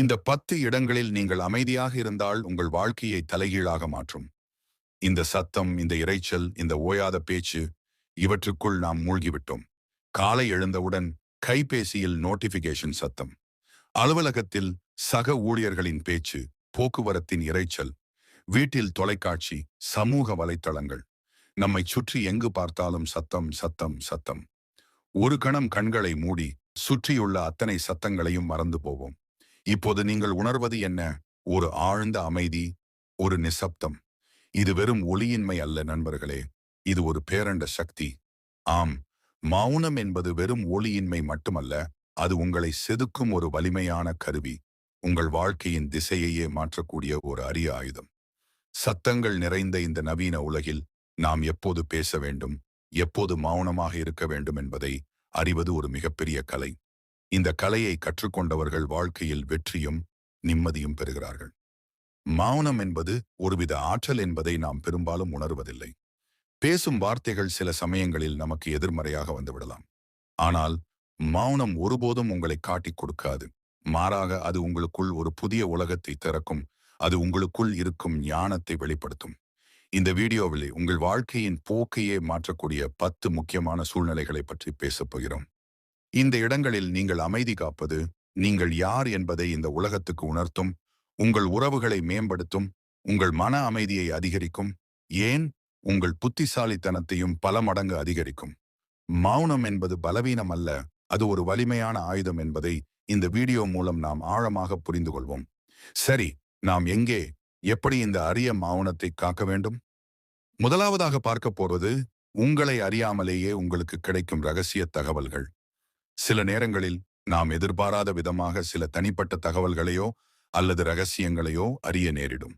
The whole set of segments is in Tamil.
இந்த பத்து இடங்களில் நீங்கள் அமைதியாக இருந்தால் உங்கள் வாழ்க்கையை தலைகீழாக மாற்றும். இந்த சத்தம் இந்த இரைச்சல் இந்த ஓயாத பேச்சு இவற்றுக்குள் நாம் மூழ்கிவிட்டோம். காலை எழுந்தவுடன் கைபேசியில் நோட்டிபிகேஷன் சத்தம். அலுவலகத்தில் சக ஊழியர்களின் பேச்சு போக்குவரத்தின் இரைச்சல் வீட்டில் தொலைக்காட்சி சமூக வலைத்தளங்கள். நம்மை சுற்றி எங்கு பார்த்தாலும் சத்தம் சத்தம் சத்தம். ஒரு கணம் கண்களை மூடி சுற்றியுள்ள அத்தனை சத்தங்களையும் மறந்து போவோம். இப்போது நீங்கள் உணர்வது என்ன? ஒரு ஆழ்ந்த அமைதி ஒரு நிசப்தம். இது வெறும் ஒளியின்மை அல்ல நண்பர்களே. இது ஒரு பேரண்ட சக்தி. ஆம் மௌனம் என்பது வெறும் ஒளியின்மை மட்டுமல்ல அது உங்களை செதுக்கும் ஒரு வலிமையான கருவி. உங்கள் வாழ்க்கையின் திசையையே மாற்றக்கூடிய ஒரு அரிய ஆயுதம். சத்தங்கள் நிறைந்த இந்த நவீன உலகில் நாம் எப்போது பேச வேண்டும்? எப்போது மௌனமாக இருக்க வேண்டும் என்பதை அறிவது ஒரு மிகப்பெரிய கலை. இந்த கலையை கற்றுக்கொண்டவர்கள் வாழ்க்கையில் வெற்றியும் நிம்மதியும் பெறுகிறார்கள். மௌனம் என்பது ஒருவித ஆற்றல் என்பதை நாம் பெரும்பாலும் உணர்வதில்லை. பேசும் வார்த்தைகள் சில சமயங்களில் நமக்கு எதிர்மறையாக வந்துவிடலாம். ஆனால் மௌனம் ஒருபோதும் உங்களை காட்டிக் கொடுக்காது. மாறாக அது உங்களுக்குள் ஒரு புதிய உலகத்தை திறக்கும் அது உங்களுக்குள் இருக்கும் ஞானத்தை வெளிப்படுத்தும். இந்த வீடியோவில் உங்கள் வாழ்க்கையின் போக்கையே மாற்றக்கூடிய பத்து முக்கியமான சூழ்நிலைகளை பற்றி பேசப் போகிறோம். இந்த இடங்களில் நீங்கள் அமைதி காப்பது நீங்கள் யார் என்பதை இந்த உலகத்துக்கு உணர்த்தும் உங்கள் உறவுகளை மேம்படுத்தும் உங்கள் மன அமைதியை அதிகரிக்கும் ஏன்? உங்கள் புத்திசாலித்தனத்தையும் பல மடங்கு அதிகரிக்கும். மௌனம் என்பது பலவீனம் அல்ல அது ஒரு வலிமையான ஆயுதம் என்பதை இந்த வீடியோ மூலம் நாம் ஆழமாக புரிந்து கொள்வோம். சரி நாம் எங்கே? எப்படி இந்த அரிய மௌனத்தை காக்க வேண்டும்? முதலாவதாக பார்க்க போவது உங்களை அறியாமலேயே உங்களுக்கு கிடைக்கும் ரகசிய தகவல்கள். சில நேரங்களில் நாம் எதிர்பாராத விதமாக சில தனிப்பட்ட தகவல்களையோ அல்லது ரகசியங்களையோ அறிய நேரிடும்.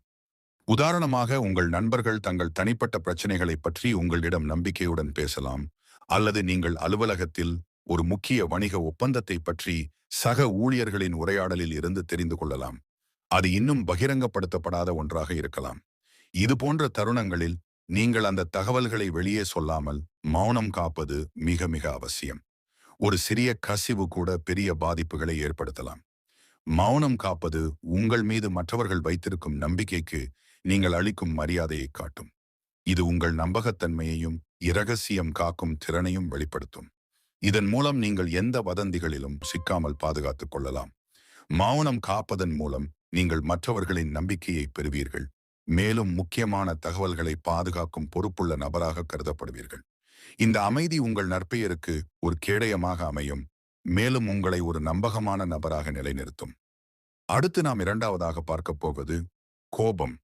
உதாரணமாக உங்கள் நண்பர்கள் தங்கள் தனிப்பட்ட பிரச்சனைகளை பற்றி உங்களிடம் நம்பிக்கையுடன் பேசலாம் அல்லது நீங்கள் அலுவலகத்தில் ஒரு முக்கிய வணிக ஒப்பந்தத்தை பற்றி சக ஊழியர்களின் உரையாடலில் இருந்து தெரிந்து கொள்ளலாம். அது இன்னும் பகிரங்கப்படுத்தப்படாத ஒன்றாக இருக்கலாம். இது போன்ற தருணங்களில் நீங்கள் அந்த தகவல்களை வெளியே சொல்லாமல் மௌனம் காப்பது மிக மிக அவசியம். ஒரு சிறிய கசிவு கூட பெரிய பாதிப்புகளை ஏற்படுத்தலாம். மௌனம் காப்பது உங்கள் மீது மற்றவர்கள் வைத்திருக்கும் நம்பிக்கைக்கு நீங்கள் அளிக்கும் மரியாதையை காட்டும். இது உங்கள் நம்பகத்தன்மையையும் இரகசியம் காக்கும் திறனையும் வெளிப்படுத்தும். இதன் மூலம் நீங்கள் எந்த வதந்திகளிலும் சிக்காமல் பாதுகாத்துக் கொள்ளலாம். மௌனம் காப்பதன் மூலம் நீங்கள் மற்றவர்களின் நம்பிக்கையை பெறுவீர்கள். மேலும் முக்கியமான தகவல்களை பாதுகாக்கும் பொறுப்புள்ள நபராக கருதப்படுவீர்கள். இந்த அமைதி உங்கள் நற்பெயருக்கு ஒரு கேடயமாக அமையும். மேலும் உங்களை ஒரு நம்பகமான நபராக நிலைநிறுத்தும். அடுத்து நாம் இரண்டாவதாக பார்க்கப் போவது கோபம்.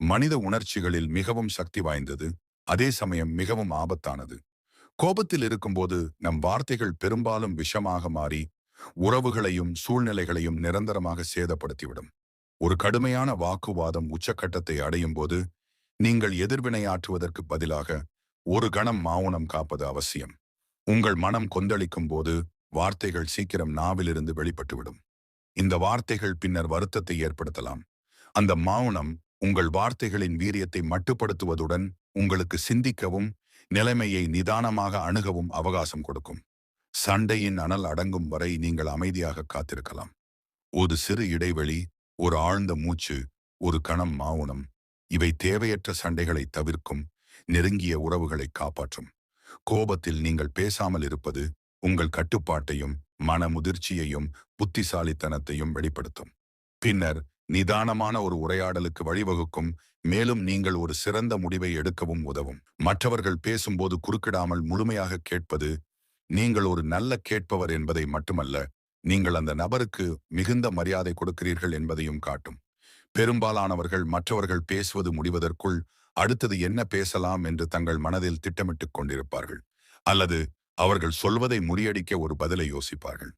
மனித உணர்ச்சிகளில் மிகவும் சக்தி வாய்ந்தது அதே சமயம் மிகவும் ஆபத்தானது. கோபத்தில் இருக்கும்போது நம் வார்த்தைகள் பெரும்பாலும் விஷமாக மாறி உறவுகளையும் சூழ்நிலைகளையும் நிரந்தரமாக சேதப்படுத்திவிடும். ஒரு கடுமையான வாக்குவாதம் உச்சக்கட்டத்தை அடையும் போது நீங்கள் எதிர்வினையாற்றுவதற்கு பதிலாக ஒரு கணம் மௌனம் காப்பது அவசியம். உங்கள் மனம் கொந்தளிக்கும் போது வார்த்தைகள் சீக்கிரம் நாவிலிருந்து வெளிப்பட்டுவிடும். இந்த வார்த்தைகள் பின்னர் வருத்தத்தை ஏற்படுத்தலாம். அந்த மௌனம் உங்கள் வார்த்தைகளின் வீரியத்தை மட்டுப்படுத்துவதுடன் உங்களுக்கு சிந்திக்கவும் நிலைமையை நிதானமாக அணுகவும் அவகாசம் கொடுக்கும். சண்டையின் அனல் அடங்கும் வரை நீங்கள் அமைதியாக காத்திருக்கலாம். ஒரு சிறு இடைவெளி ஒரு ஆழ்ந்த மூச்சு ஒரு கணம் மௌனம் இவை தேவையற்ற சண்டைகளை தவிர்க்கும் நெருங்கிய உறவுகளை காப்பாற்றும். கோபத்தில் நீங்கள் பேசாமல் இருப்பது உங்கள் கட்டுப்பாட்டையும் மன முதிர்ச்சியையும் புத்திசாலித்தனத்தையும் வெளிப்படுத்தும். பின்னர் நிதானமான ஒரு உரையாடலுக்கு வழிவகுக்கும். மேலும் நீங்கள் ஒரு சிறந்த முடிவை எடுக்கவும் உதவும். மற்றவர்கள் பேசும்போது குறுக்கிடாமல் முழுமையாக கேட்பது நீங்கள் ஒரு நல்ல கேட்பவர் என்பதை மட்டுமல்ல நீங்கள் அந்த நபருக்கு மிகுந்த மரியாதை கொடுக்கிறீர்கள் என்பதையும் காட்டும். பெரும்பாலானவர்கள் மற்றவர்கள் பேசுவது முடிவதற்குள் அடுத்தது என்ன பேசலாம் என்று தங்கள் மனதில் திட்டமிட்டுக் கொண்டிருப்பார்கள். அல்லது அவர்கள் சொல்வதை முறியடிக்க ஒரு பதிலை யோசிப்பார்கள்.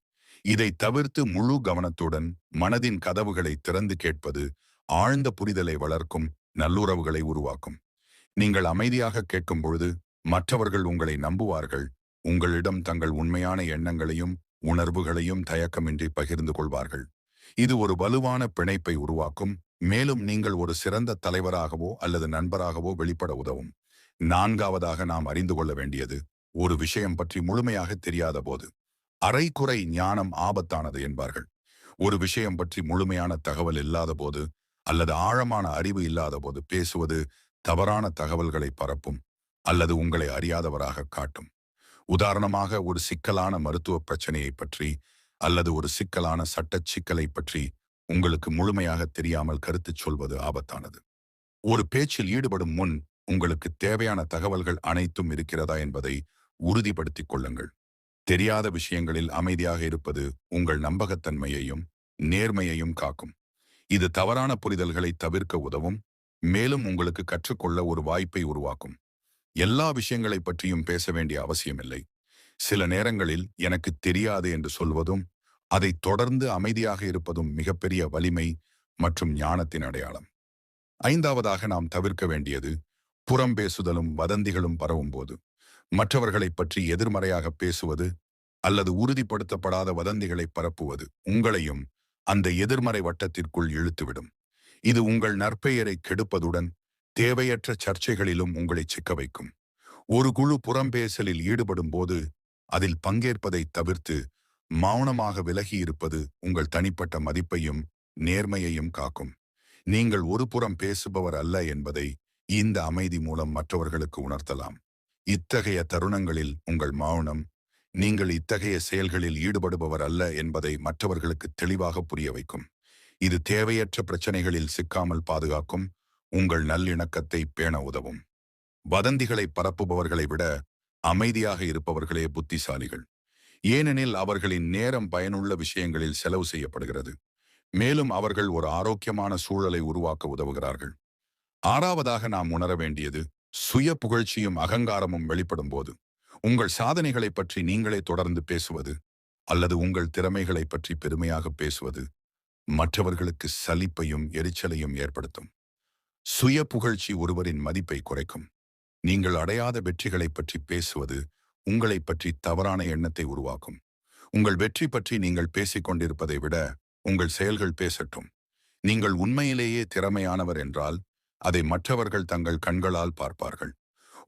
இதை தவிர்த்து முழு கவனத்துடன் மனதின் கதவுகளை திறந்து கேட்பது ஆழ்ந்த புரிதலை வளர்க்கும் நல்லுறவுகளை உருவாக்கும். நீங்கள் அமைதியாக கேட்கும் பொழுது மற்றவர்கள் உங்களை நம்புவார்கள். உங்களிடம் தங்கள் உண்மையான எண்ணங்களையும் உணர்வுகளையும் தயக்கமின்றி பகிர்ந்து கொள்வார்கள். இது ஒரு வலுவான பிணைப்பை உருவாக்கும் மேலும் நீங்கள் ஒரு சிறந்த தலைவராகவோ அல்லது நண்பராகவோ வெளிப்பட உதவும். நான்காவதாக நாம் அறிந்து கொள்ள வேண்டியது ஒரு விஷயம் பற்றி முழுமையாக தெரியாத போது. அரைக்குறை ஞானம் ஆபத்தானது என்பார்கள். ஒரு விஷயம் பற்றி முழுமையான தகவல் இல்லாத போது அல்லது ஆழமான அறிவு இல்லாத போது பேசுவது தவறான தகவல்களை பரப்பும் அல்லது உங்களை அறியாதவராக காட்டும். உதாரணமாக ஒரு சிக்கலான மருத்துவ பிரச்சனையை பற்றி அல்லது ஒரு சிக்கலான சட்டச் சிக்கலை பற்றி உங்களுக்கு முழுமையாக தெரியாமல் கருத்துச் சொல்வது ஆபத்தானது. ஒரு பேச்சில் ஈடுபடும் முன் உங்களுக்கு தேவையான தகவல்கள் அனைத்தும் இருக்கிறதா என்பதை உறுதிப்படுத்திக் கொள்ளுங்கள். தெரியாத விஷயங்களில் அமைதியாக இருப்பது உங்கள் நம்பகத்தன்மையையும் நேர்மையையும் காக்கும். இது தவறான புரிதல்களை தவிர்க்க உதவும் மேலும் உங்களுக்கு கற்றுக்கொள்ள ஒரு வாய்ப்பை உருவாக்கும். எல்லா விஷயங்களை பற்றியும் பேச வேண்டிய அவசியமில்லை. சில நேரங்களில் எனக்கு தெரியாது என்று சொல்வதும் அதை தொடர்ந்து அமைதியாக இருப்பதும் மிகப்பெரிய வலிமை மற்றும் ஞானத்தின் அடையாளம். ஐந்தாவதாக நாம் தவிர்க்க வேண்டியது புறம் பேசுதலும் வதந்திகளும் பரவும் போது மற்றவர்களைப் பற்றி எதிர்மறையாக பேசுவது அல்லது உறுதிப்படுத்தப்படாத வதந்திகளை பரப்புவது உங்களையும் அந்த எதிர்மறை வட்டத்திற்குள் இழுத்துவிடும். இது உங்கள் நற்பெயரை கெடுப்பதுடன் தேவையற்ற சர்ச்சைகளிலும் உங்களை சிக்க வைக்கும். ஒரு குழு புறம்பேசலில் ஈடுபடும் போது அதில் பங்கேற்பதை தவிர்த்து மௌனமாக விலகி இருப்பது உங்கள் தனிப்பட்ட மதிப்பையும் நேர்மையையும் காக்கும். நீங்கள் ஒரு புறம் பேசுபவர் அல்ல என்பதை இந்த அமைதி மூலம் மற்றவர்களுக்கு உணர்த்தலாம். இத்தகைய தருணங்களில் உங்கள் மௌனம் நீங்கள் இத்தகைய செயல்களில் ஈடுபடுபவர் அல்ல என்பதை மற்றவர்களுக்கு தெளிவாக புரிய வைக்கும். இது தேவையற்ற பிரச்சனைகளில் சிக்காமல் பாதுகாக்கும் உங்கள் நல்லிணக்கத்தை பேண உதவும். வதந்திகளை பரப்புபவர்களை விட அமைதியாக இருப்பவர்களே புத்திசாலிகள். ஏனெனில் அவர்களின் நேரம் பயனுள்ள விஷயங்களில் செலவு செய்யப்படுகிறது. மேலும் அவர்கள் ஒரு ஆரோக்கியமான சூழலை உருவாக்க உதவுகிறார்கள். ஆறாவதாக நாம் உணர வேண்டியது சுய புகழ்ச்சியும் அகங்காரமும் வெளிப்படும் போது உங்கள் சாதனைகளை பற்றி நீங்களே தொடர்ந்து பேசுவது அல்லது உங்கள் திறமைகளை பற்றி பெருமையாக பேசுவது மற்றவர்களுக்கு சலிப்பையும் எரிச்சலையும் ஏற்படுத்தும். சுய புகழ்ச்சி ஒருவரின் மதிப்பை குறைக்கும். நீங்கள் அடையாத வெற்றிகளை பற்றி பேசுவது உங்களை பற்றி தவறான எண்ணத்தை உருவாக்கும். உங்கள் வெற்றி பற்றி நீங்கள் பேசிக் கொண்டிருப்பதை விட உங்கள் செயல்கள் பேசட்டும். நீங்கள் உண்மையிலேயே திறமையானவர் என்றால் அதை மற்றவர்கள் தங்கள் கண்களால் பார்ப்பார்கள்.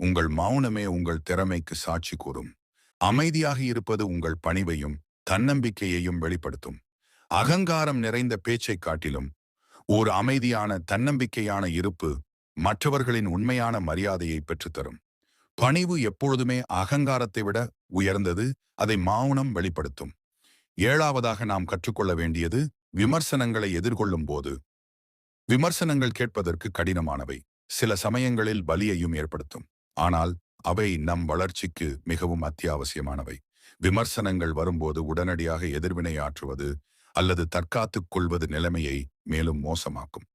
உங்கள் மௌனமே உங்கள் திறமைக்கு சாட்சி கூறும். அமைதியாக இருப்பது உங்கள் பணிவையும் தன்னம்பிக்கையையும் வெளிப்படுத்தும். அகங்காரம் நிறைந்த பேச்சை காட்டிலும் ஒரு அமைதியான தன்னம்பிக்கையான இருப்பு மற்றவர்களின் உண்மையான மரியாதையை பெற்றுத்தரும். பணிவு எப்பொழுதுமே அகங்காரத்தை விட உயர்ந்தது அதை மௌனம் வெளிப்படுத்தும். ஏழாவதாக நாம் கற்றுக்கொள்ள வேண்டியது விமர்சனங்களை எதிர்கொள்ளும் போது. விமர்சனங்கள் கேட்பதற்கு கடினமானவை சில சமயங்களில் பலியையும் ஏற்படுத்தும். ஆனால் அவை நம் வளர்ச்சிக்கு மிகவும் அத்தியாவசியமானவை. விமர்சனங்கள் வரும்போது உடனடியாக எதிர்வினை ஆற்றுவது அல்லது தற்காத்துக் கொள்வது நிலைமையை மேலும் மோசமாக்கும்.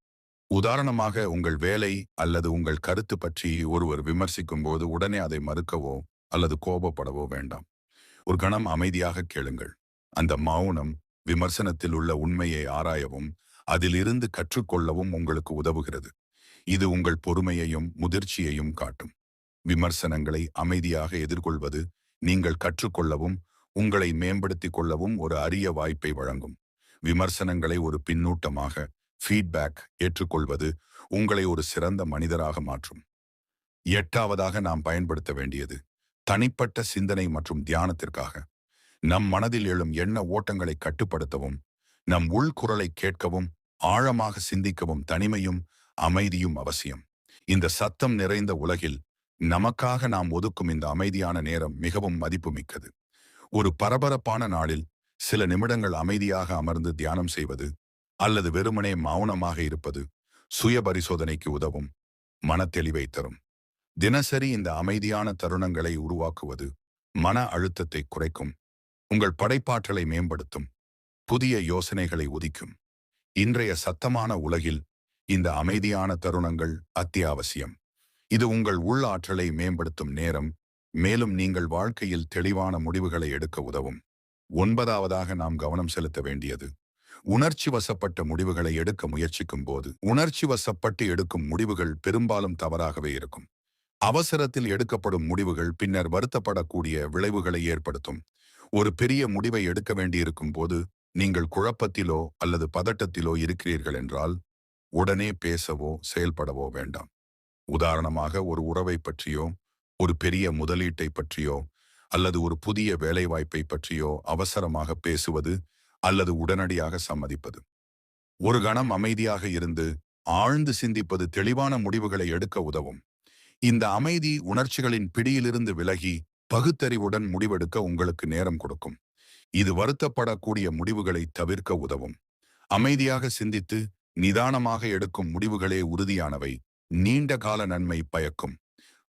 உதாரணமாக உங்கள் வேலை அல்லது உங்கள் கருத்து பற்றி ஒருவர் விமர்சிக்கும் போது உடனே அதை மறுக்கவோ அல்லது கோபப்படவோ வேண்டாம். ஒரு கணம் அமைதியாக கேளுங்கள். அந்த மௌனம் விமர்சனத்தில் உள்ள உண்மையை ஆராயவும் அதிலிருந்து கற்றுக்கொள்ளவும் உங்களுக்கு உதவுகிறது. இது உங்கள் பொறுமையையும் முதிர்ச்சியையும் காட்டும். விமர்சனங்களை அமைதியாக எதிர்கொள்வது நீங்கள் கற்றுக்கொள்ளவும் உங்களை மேம்படுத்திக் கொள்ளவும் ஒரு அரிய வாய்ப்பை வழங்கும். விமர்சனங்களை ஒரு பின்னூட்டமாக ஃபீட்பேக் ஏற்றுக்கொள்வது உங்களை ஒரு சிறந்த மனிதராக மாற்றும். எட்டாவதாக நாம் பயன்படுத்த வேண்டியது தனிப்பட்ட சிந்தனை மற்றும் தியானத்திற்காக. நம் மனதில் எழும் எண்ண ஓட்டங்களை கட்டுப்படுத்தவும் நம் உள்குரலை கேட்கவும் ஆழமாக சிந்திக்கவும் தனிமையும் அமைதியும் அவசியம். இந்த சத்தம் நிறைந்த உலகில் நமக்காக நாம் ஒதுக்கும் இந்த அமைதியான நேரம் மிகவும் மதிப்புமிக்கது. ஒரு பரபரப்பான நாளில் சில நிமிடங்கள் அமைதியாக அமர்ந்து தியானம் செய்வது அல்லது வெறுமனே மௌனமாக இருப்பது சுய பரிசோதனைக்கு உதவும் மனத்தெளிவை தரும். தினசரி இந்த அமைதியான தருணங்களை உருவாக்குவது மன அழுத்தத்தை குறைக்கும் உங்கள் படைப்பாற்றலை மேம்படுத்தும் புதிய யோசனைகளை உதிக்கும். இன்றைய சத்தமான உலகில் இந்த அமைதியான தருணங்கள் அத்தியாவசியம். இது உங்கள் உள் ஆற்றலை மேம்படுத்தும் நேரம் மேலும் நீங்கள் வாழ்க்கையில் தெளிவான முடிவுகளை எடுக்க உதவும். ஒன்பதாவதாக நாம் கவனம் செலுத்த வேண்டியது உணர்ச்சி வசப்பட்ட முடிவுகளை எடுக்க முயற்சிக்கும் போது உணர்ச்சி வசப்பட்டு எடுக்கும் முடிவுகள் பெரும்பாலும் தவறாகவே இருக்கும். அவசரத்தில் எடுக்கப்படும் முடிவுகள் பின்னர் வருத்தப்படக்கூடிய விளைவுகளை ஏற்படுத்தும். ஒரு பெரிய முடிவை எடுக்க வேண்டியிருக்கும் போது நீங்கள் குழப்பத்திலோ அல்லது பதட்டத்திலோ இருக்கிறீர்கள் என்றால் உடனே பேசவோ செயல்படவோ வேண்டாம். உதாரணமாக ஒரு உறவை பற்றியோ ஒரு பெரிய முதலீட்டை பற்றியோ அல்லது ஒரு புதிய வேலைவாய்ப்பை பற்றியோ அவசரமாக பேசுவது அல்லது உடனடியாக சம்மதிப்பது. ஒரு கணம் அமைதியாக இருந்து ஆழ்ந்து சிந்திப்பது தெளிவான முடிவுகளை எடுக்க உதவும். இந்த அமைதி உணர்ச்சிகளின் பிடியிலிருந்து விலகி பகுத்தறிவுடன் முடிவெடுக்க உங்களுக்கு நேரம் கொடுக்கும். இது வருத்தப்படக்கூடிய முடிவுகளை தவிர்க்க உதவும். அமைதியாக சிந்தித்து நிதானமாக எடுக்கும் முடிவுகளே உறுதியானவை. நீண்ட கால நன்மை பயக்கும்.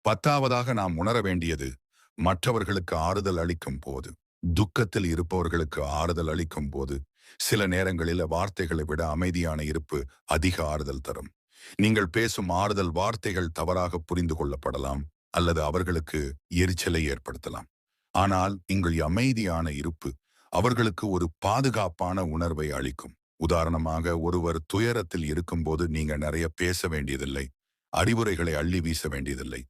பத்தாவதாக நாம் உணர வேண்டியது மற்றவர்களுக்கு ஆறுதல் அளிக்கும் போது. துக்கத்தில் இருப்பவர்களுக்கு ஆறுதல் அளிக்கும் போது சில நேரங்களில் வார்த்தைகளை விட அமைதியான இருப்பு அதிக ஆறுதல் தரும். நீங்கள் பேசும் ஆறுதல் வார்த்தைகள் தவறாக புரிந்து கொள்ளப்படலாம் அல்லது அவர்களுக்கு எரிச்சலை ஏற்படுத்தலாம். ஆனால் எங்கள் அமைதியான இருப்பு அவர்களுக்கு ஒரு பாதுகாப்பான உணர்வை அளிக்கும். உதாரணமாக ஒருவர் துயரத்தில் இருக்கும்போது நீங்க நிறைய பேச வேண்டியதில்லை அறிவுரைகளை அள்ளி வீச வேண்டியதில்லை.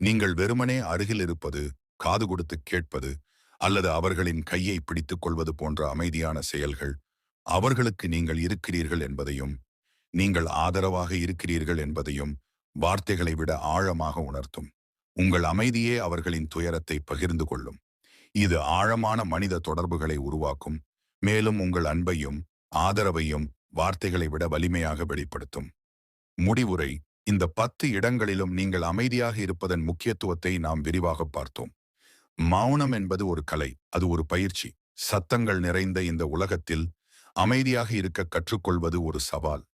நீங்கள் வெறுமனே அருகில் இருப்பது காது கொடுத்து கேட்பது அல்லது அவர்களின் கையை பிடித்துக் கொள்வது போன்ற அமைதியான செயல்கள் அவர்களுக்கு நீங்கள் இருக்கிறீர்கள் என்பதையும் நீங்கள் ஆதரவாக இருக்கிறீர்கள் என்பதையும் வார்த்தைகளை விட ஆழமாக உணர்த்தும். உங்கள் அமைதியே அவர்களின் துயரத்தை பகிர்ந்து கொள்ளும். இது ஆழமான மனித தொடர்புகளை உருவாக்கும் மேலும் உங்கள் அன்பையும் ஆதரவையும் வார்த்தைகளை விட வலிமையாக வெளிப்படுத்தும். முடிவுரை இந்த பத்து இடங்களிலும் நீங்கள் அமைதியாக இருப்பதன் முக்கியத்துவத்தை நாம் விரிவாக பார்த்தோம். மௌனம் என்பது ஒரு கலை அது ஒரு பயிற்சி. சத்தங்கள் நிறைந்த இந்த உலகத்தில் அமைதியாக இருக்க கற்றுக்கொள்வது ஒரு சவால்.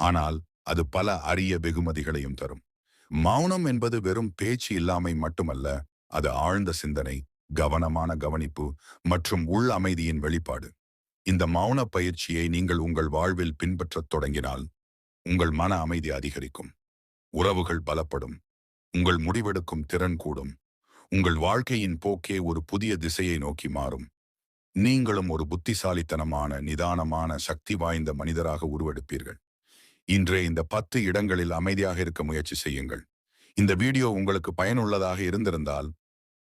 ஆனால் அது பல அரிய வெகுமதிகளையும் தரும். மௌனம் என்பது வெறும் பேச்சு இல்லாமை மட்டுமல்ல அது ஆழ்ந்த சிந்தனை கவனமான கவனிப்பு மற்றும் உள் அமைதியின் வெளிப்பாடு. இந்த மௌன பயிற்சியை நீங்கள் உங்கள் வாழ்வில் பின்பற்றத் தொடங்கினால் உங்கள் மன அமைதி அதிகரிக்கும். உறவுகள் பலப்படும். உங்கள் முடிவெடுக்கும் திறன் கூடும். உங்கள் வாழ்க்கையின் போக்கே ஒரு புதிய திசையை நோக்கி மாறும். நீங்களும் ஒரு புத்திசாலித்தனமான நிதானமான சக்தி வாய்ந்த மனிதராக உருவெடுப்பீர்கள். இன்றே இந்த பத்து இடங்களில் அமைதியாக இருக்க முயற்சி செய்யுங்கள். இந்த வீடியோ உங்களுக்கு பயனுள்ளதாக இருந்திருந்தால்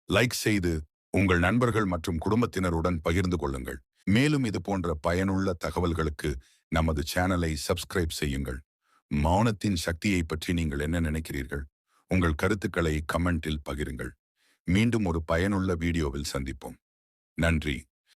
லைக் செய்து உங்கள் நண்பர்கள் மற்றும் குடும்பத்தினருடன் பகிர்ந்து கொள்ளுங்கள். மேலும் இது போன்ற பயனுள்ள தகவல்களுக்கு நமது சேனலை சப்ஸ்கிரைப் செய்யுங்கள். மௌனத்தின் சக்தியை பற்றி நீங்கள் என்ன நினைக்கிறீர்கள்? உங்கள் கருத்துக்களை கமெண்டில் பகிருங்கள். மீண்டும் ஒரு பயனுள்ள வீடியோவில் சந்திப்போம். நன்றி.